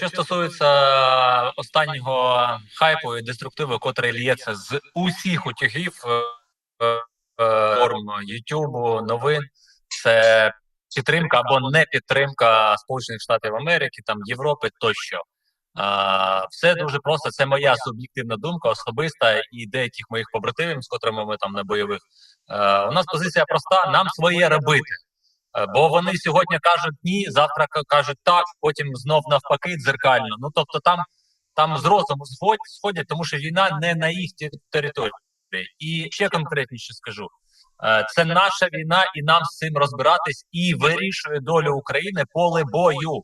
Що стосується останнього хайпу і деструктиву, котрий лється з усіх утюгів е, е, е, форм Ютубу, новин, це підтримка або не підтримка Сполучених Штатів Америки, там Європи тощо. Все дуже просто. Це моя суб'єктивна думка, особиста і деяких моїх побратимів, з котрими ми там на бойових. У нас позиція проста: нам своє робити. Е, Бо вони сьогодні кажуть ні, завтра кажуть так, потім знов навпаки дзеркально. Ну тобто там, там з розуму сходять, тому що війна не на їх території. І ще конкретніше скажу: Е, це наша війна, і нам з цим розбиратись і вирішує долю України поле бою.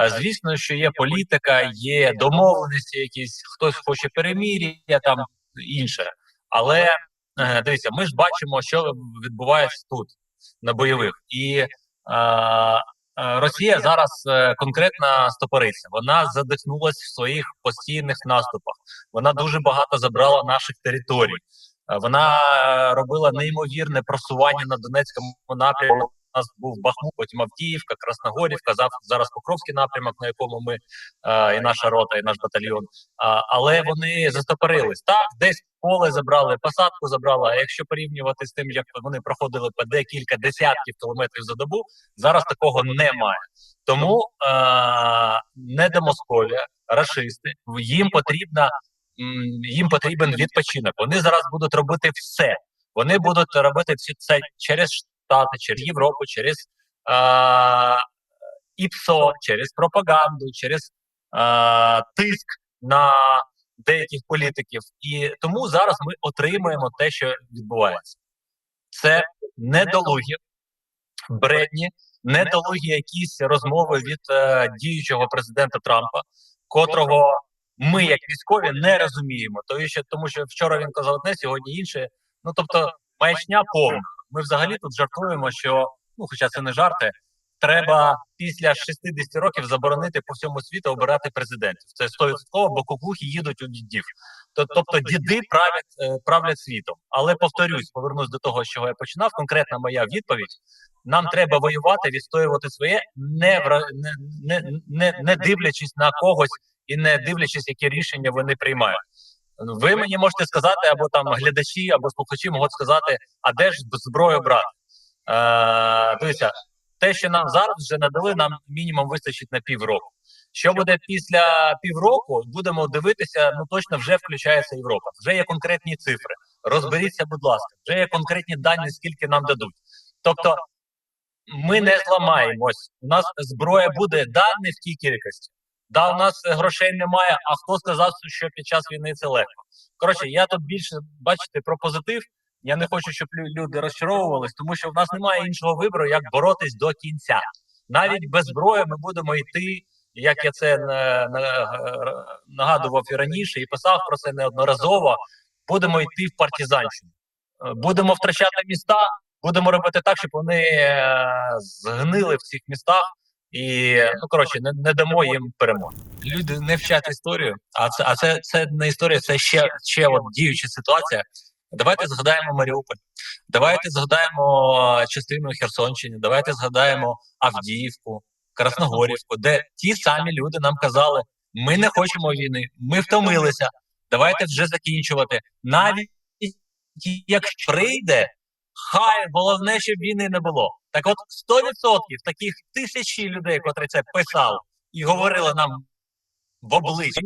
Е, Звісно, що є політика, є домовленості, якісь хтось хоче перемір'я, там інше. Але дивіться, ми ж бачимо, що відбувається тут на бойових, і е, е, Росія зараз конкретна стопориця. Вона задихнулась в своїх постійних наступах. Вона дуже багато забрала наших територій. Е, Вона е, робила неймовірне просування на Донецькому напрямку. У нас був Бахмут, потім Авдіївка, Красногорівка, зараз Покровський напрямок, на якому ми і наша рота, і наш батальйон. А, але вони застопорились. Так, десь поле забрали, посадку забрали. А якщо порівнювати з тим, як вони проходили по декілька десятків кілометрів за добу, зараз такого немає. Тому е, не до Московія, рашисти, їм потрібна їм потрібен відпочинок. Вони зараз будуть робити все. Вони будуть робити всі це через Штати, через Європу, через е, ІПСО, через пропаганду, через е, тиск на деяких політиків. І тому зараз ми отримуємо те, що відбувається. Це недолугі, бредні, недолугі якісь розмови від е, діючого президента Трампа, котрого ми, як військові, не розуміємо. Тому що, тому що вчора він казав одне, сьогодні інше. Ну тобто, маячня повна. Ми взагалі тут жартуємо, що ну, хоча це не жарти. Треба після 60 років заборонити по всьому світу обирати президентів. Це 100%, бо кукухи їдуть у дідів. Тобто діди правлять е, правлять світом. Але повторюсь, повернусь до того, чого я починав. Конкретна моя відповідь: нам треба воювати, відстоювати своє, не, не, не, не дивлячись на когось і не дивлячись, які рішення вони приймають. Ви мені можете сказати, або там глядачі, або слухачі можуть сказати, а де ж зброю брати? Е, дивіться, те, що нам зараз вже надали, нам мінімум вистачить на півроку. Що буде після півроку, будемо дивитися. Ну точно вже включається Європа. Вже є конкретні цифри. Розберіться, будь ласка, вже є конкретні дані, скільки нам дадуть. Тобто, ми не зламаємось. У нас зброя буде да в тій кількості. Да, у нас е, грошей немає. А хто сказав, що під час війни це легко? Коротше, я тут більше бачите про позитив. Я не хочу, щоб люди розчаровувались, тому що в нас немає іншого вибору, як боротись до кінця. Навіть без зброї ми будемо йти, як я це на, е, нагадував і раніше, і писав про це неодноразово. Будемо йти в партизанщину. Е, Будемо втрачати міста, будемо робити так, щоб вони е, згнили в цих містах. І ну коротше, не, не дамо їм перемоги. Люди не вчать історію, а це а це, це не історія, це ще, ще от діюча ситуація. Давайте згадаємо Маріуполь, давайте згадаємо е, частину Херсонщини, давайте згадаємо Авдіївку, Красногорівку, де ті самі люди нам казали: ми не хочемо війни, ми втомилися. Давайте вже закінчувати. Навіть якщо прийде, хай головне, щоб війни не було. Так, от 100% таких тисячі людей, котрі це писали і говорили нам в обличчя,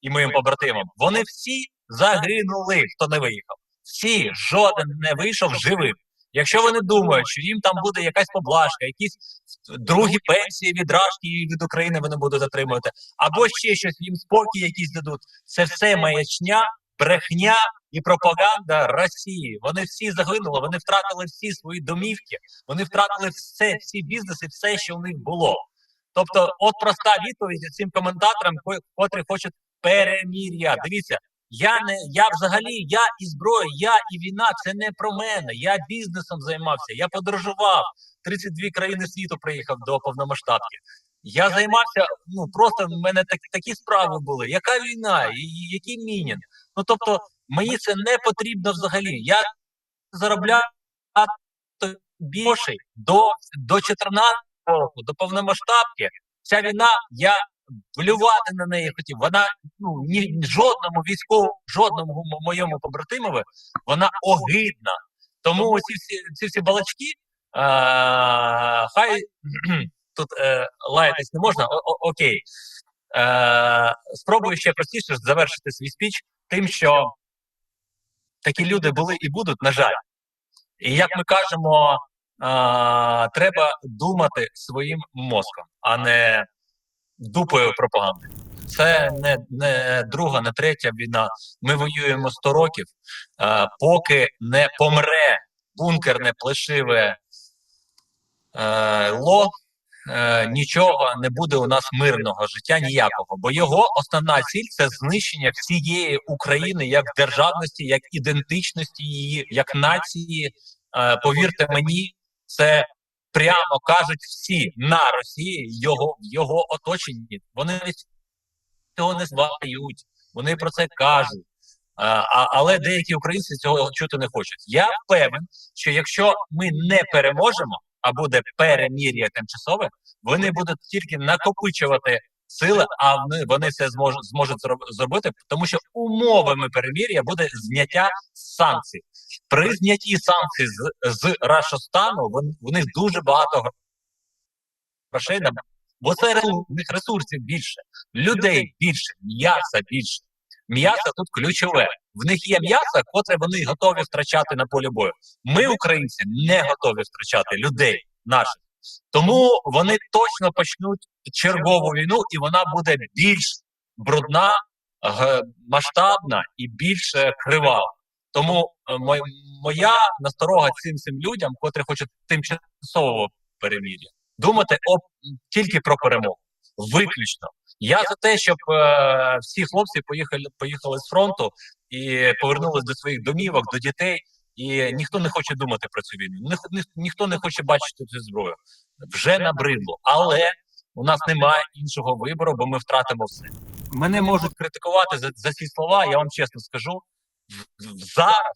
і моїм побратимам, вони всі загинули, хто не виїхав. Всі, жоден не вийшов живим. Якщо вони думають, що їм там буде якась поблажка, якісь другі пенсії від Рашки і від України вони будуть отримувати, або ще щось їм спокій якийсь дадуть, це все маячня, брехня і пропаганда Росії. Вони всі загинули, вони втратили всі свої домівки, вони втратили все, всі бізнеси, все, що у них було. Тобто, от проста відповідь цим коментаторам, ко- котрі хочуть перемір'я. Дивіться, я не я взагалі, я і зброя, я і війна. Це не про мене. Я бізнесом займався, я подорожував. 32 країни світу приїхав до повномасштабки. Я займався, ну просто в мене так, такі справи були. Яка війна? Який мінін? Ну тобто, мені це не потрібно взагалі. Я заробляю більше до, до 14 року, до повномасштабки. Ця війна, я блювати на неї хотів. Вона ну ні жодному військовому, жодному моєму побратимові вона огидна. Тому ці всі ці всі балачки, е, хай тут е, лаятись не можна. О, о- окей. Е, спробую ще простіше завершити свій спіч тим, що такі люди були і будуть, на жаль. І як ми кажемо, а, треба думати своїм мозком, а не дупою пропаганди. Це не, не друга, не третя війна. Ми воюємо 100 років, а, поки не помре бункерне плешиве е, ло. Е, Нічого не буде у нас мирного життя ніякого, бо його основна ціль це знищення всієї України як державності, як ідентичності її, як нації. Е, Повірте мені, це прямо кажуть всі на Росії, його його оточенні. Вони цього не звають, вони про це кажуть. А, а, але деякі українці цього чути не хочуть. Я певен, що якщо ми не переможемо, а буде перемір'я тимчасове, вони будуть тільки накопичувати сили, а вони, вони це зможуть зможуть зробити, тому що умовами перемір'я буде зняття санкцій. При знятті санкцій з, з Рашостану в них дуже багато грошей на бо це в них ресурсів більше, людей більше, м'яса більше. М'ясо тут ключове. В них є м'ясо, котре вони готові втрачати на полі бою. Ми, українці, не готові втрачати людей наших. Тому вони точно почнуть чергову війну, і вона буде більш брудна, масштабна і більш е, кривава. Тому е, моя насторога цим цим людям, котрі хочуть тимчасово перемір'я, думати об тільки про перемогу. Виключно. Я за те, щоб е, всі хлопці поїхали поїхали з фронту і повернулись до своїх домівок, до дітей. І ніхто не хоче думати про цю війну. Ні, ні, ніхто не хоче бачити цю зброю. Вже набридло. Але у нас немає іншого вибору, бо ми втратимо все. Мене можуть критикувати за, за ці слова. Я вам чесно скажу. Зараз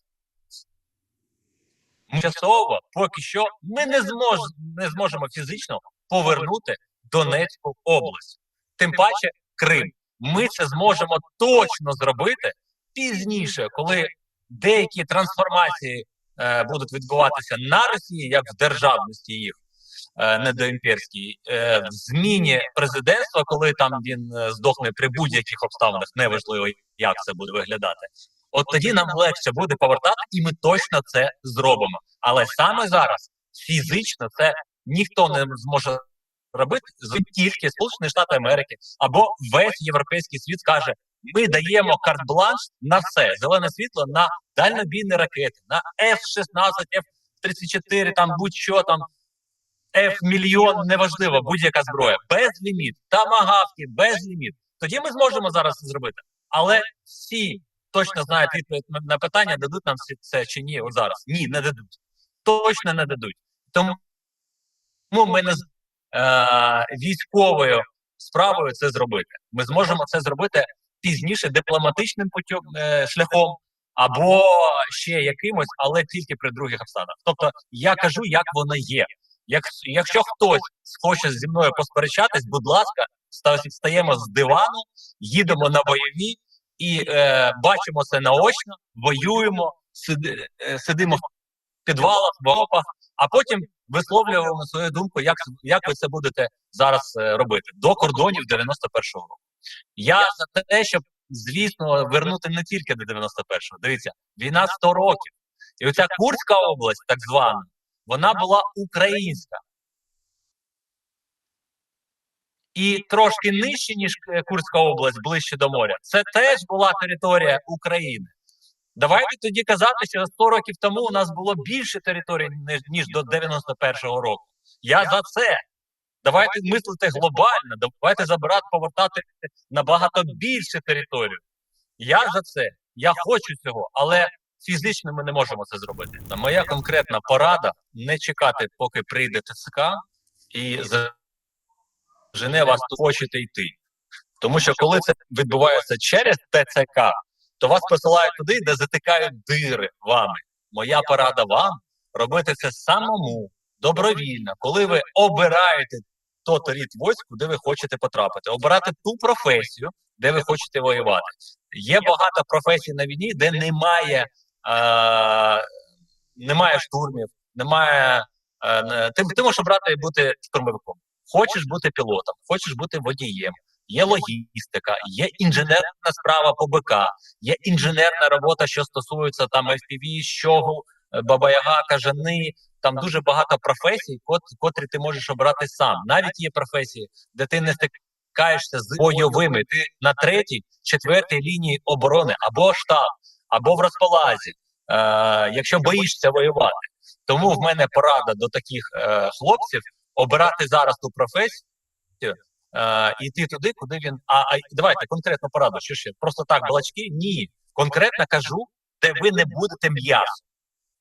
часово, поки що, ми не змож, не зможемо фізично повернути Донецьку область. Тим паче Крим. Ми це зможемо точно зробити пізніше, коли деякі трансформації е, будуть відбуватися на Росії, як в державності їх е, недоімперській, е, в зміні президентства, коли там він е, здохне при будь-яких обставинах, неважливо, як це буде виглядати. От тоді нам легше буде повертати, і ми точно це зробимо. Але саме зараз фізично це ніхто не зможе робити тільки Сполучені Штати Америки або весь європейський світ скаже: ми даємо карт-бланш на все, зелене світло на дальнобійні ракети, на F-16, F-34, там будь-що там. F-мільйон, неважливо, будь-яка зброя, без ліміт, тамагавки, без ліміт. Тоді ми зможемо зараз це зробити. Але всі точно знають відповідь на- питання, дадуть нам це чи ні от зараз. Ні, не дадуть. Точно не дадуть. Тому ми не військовою справою це зробити. Ми зможемо це зробити пізніше дипломатичним путем, е, шляхом або ще якимось, але тільки при других обставинах. Тобто я кажу, як воно є. Як, якщо хтось хоче зі мною посперечатись, будь ласка, ста- стаємо з дивану, їдемо на бойові і е, бачимо це наочно, воюємо, сиди, е, сидимо в підвалах, в окопах, а потім висловлюємо свою думку, як, як ви це будете зараз е, робити до кордонів 91-го року. Я за те, щоб, звісно, вернути не тільки до 91-го. Дивіться, війна 100 років. І оця Курська область, так звана, вона була українська. І трошки нижче, ніж е, Курська область, ближче до моря, це теж була територія України. Давайте тоді казати, що 100 років тому у нас було більше територій, ніж, ніж до 91-го року. Я за це. Давайте мислити глобально, давайте забирати, повертати набагато більше територію. Я за це. Я хочу цього, але фізично ми не можемо це зробити. Моя конкретна порада не чекати, поки прийде ТЦК і жене вас хочете йти. Тому що коли це відбувається через ТЦК, то вас посилають туди, де затикають дири вами. Моя порада вам робити це самому добровільно, коли ви обираєте той рід військ, куди ви хочете потрапити, обирати ту професію, де ви хочете воювати. Є багато професій на війні, де немає, е, немає штурмів, немає. Е, ти, ти можеш обрати бути штурмовиком. Хочеш бути пілотом, хочеш бути водієм. Є логістика, є інженерна справа по БК, є інженерна робота, що стосується там FPV, щогу, е, баба-яга, кажани. Там дуже багато професій, кот, котрі ти можеш обрати сам. Навіть є професії, де ти не стикаєшся з бойовими. Ти на третій, четвертій лінії оборони або штаб, або в розпалазі, е, якщо боїшся воювати. Тому в мене порада до таких е, хлопців обирати зараз ту професію. Е, іти туди, куди він. А, а давайте конкретно пораду. Що ще? Просто так, балачки? Ні. Конкретно кажу, де ви не будете м'ясо.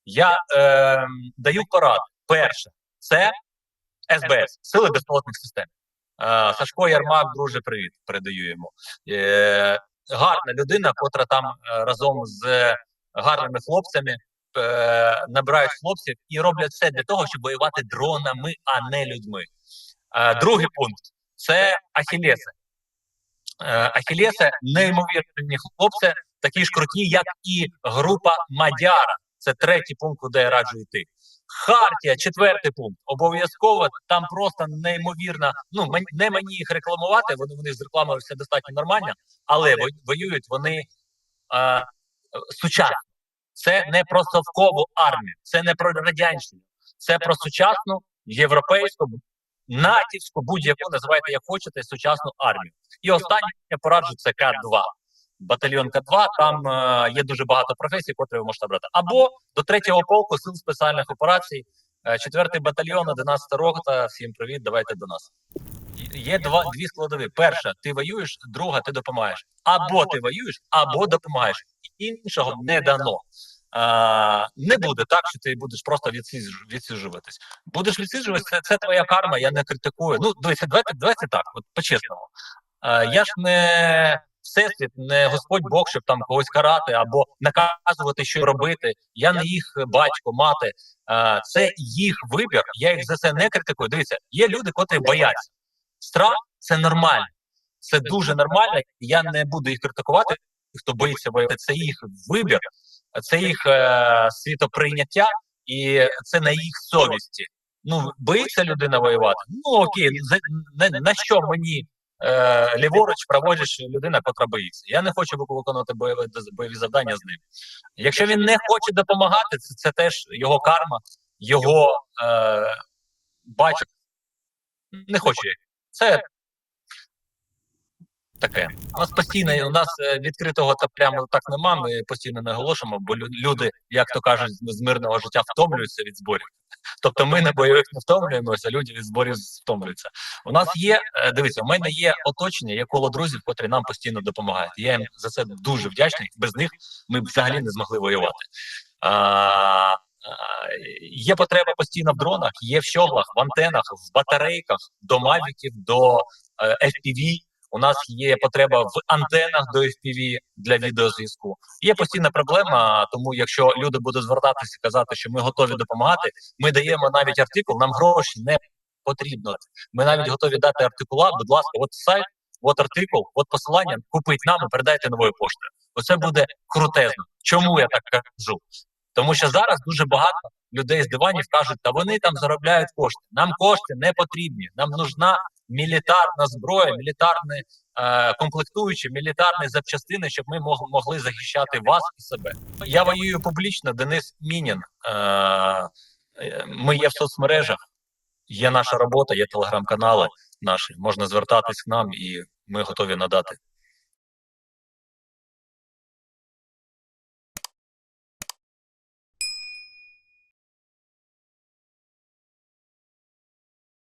Я е, даю пораду. Перше, це СБС, Сили безпілотних систем. Е, Сашко Ярмак, друже, привіт, передаю йому. Е, гарна людина, котра там е, разом з гарними хлопцями е, набирають хлопців і роблять все для того, щоб воювати дронами, а не людьми. Е, другий пункт це Ахілеси. Е, Ахілеси неймовірні хлопці, такі ж круті, як і група Мадяра. Це третій пункт, куди я раджу йти. Хартія, четвертий пункт. Обов'язково там просто неймовірна. Ну не мені їх рекламувати. Вони вони з рекламою все достатньо нормально, але воюють вони е, сучасно. Це не про совкову армію, це не про радянщину, це про сучасну європейську, натівську, будь-яку називайте як хочете, сучасну армію. І останнє я пораджу це К2. Батальйон К2, там е, є дуже багато професій, котрі ви можете брати. Або до третього полку сил спеціальних операцій, е, четвертий батальйон, 11 рота. Всім привіт, давайте до нас. Є два дві складові. Перша, ти воюєш, друга, ти допомагаєш. Або ти воюєш, або допомагаєш. Іншого не дано. А, не буде так, що ти будеш просто відсіж- відсіжуватись. Будеш відсіжуватись, це, це твоя карма, я не критикую. Ну, дивіться, давайте, давайте так, от по-чесному. Я ж не всесвіт, не Господь Бог, щоб там когось карати або наказувати, що робити. Я не їх батько, мати. Це їх вибір. Я їх за це не критикую. Дивіться, є люди, котрі бояться. Страх це нормально, це дуже нормально. Я не буду їх критикувати. Хто боїться воювати, це їх вибір, це їх е, світоприйняття, і це на їх совісті. Ну, боїться людина воювати. Ну окей, за, на, на що мені е, ліворуч праворуч людина, котра боїться? Я не хочу виконувати бойові, бойові завдання з ним. Якщо він не хоче допомагати, це, це теж його карма, його е, бачить. Не хочу я. Це таке. У нас постійно у нас е, відкритого та прямо так нема. Ми постійно наголошуємо, бо лю- люди, як то кажуть, з мирного життя втомлюються від зборів. Тобто ми на бойових не втомлюємося, люди від зборів втомлюються. У нас є, е, дивіться, у мене є оточення, є коло друзів, котрі нам постійно допомагають. Я їм за це дуже вдячний. Без них ми б взагалі не змогли воювати. А, Є потреба постійно в дронах, є в щоглах, в антенах, в батарейках, до мавіків, до е, FPV. У нас є потреба в антенах до FPV для відеозв'язку. Є постійна проблема, тому якщо люди будуть звертатися і казати, що ми готові допомагати, ми даємо навіть артикул, нам гроші не потрібно. Ми навіть готові дати артикула. Будь ласка, от сайт, от артикул, от посилання, купіть нам і передайте новою поштою. Оце буде крутезно. Чому я так кажу? Тому що зараз дуже багато людей з диванів кажуть, та вони там заробляють кошти. Нам кошти не потрібні. Нам нужна мілітарна зброя, мілітарні е, комплектуючі, мілітарні запчастини, щоб ми мог- могли захищати вас і себе. Я воюю публічно. Денис Мінін. Е, е, ми є в соцмережах. Є наша робота, є телеграм-канали наші. Можна звертатись к нам, і ми готові надати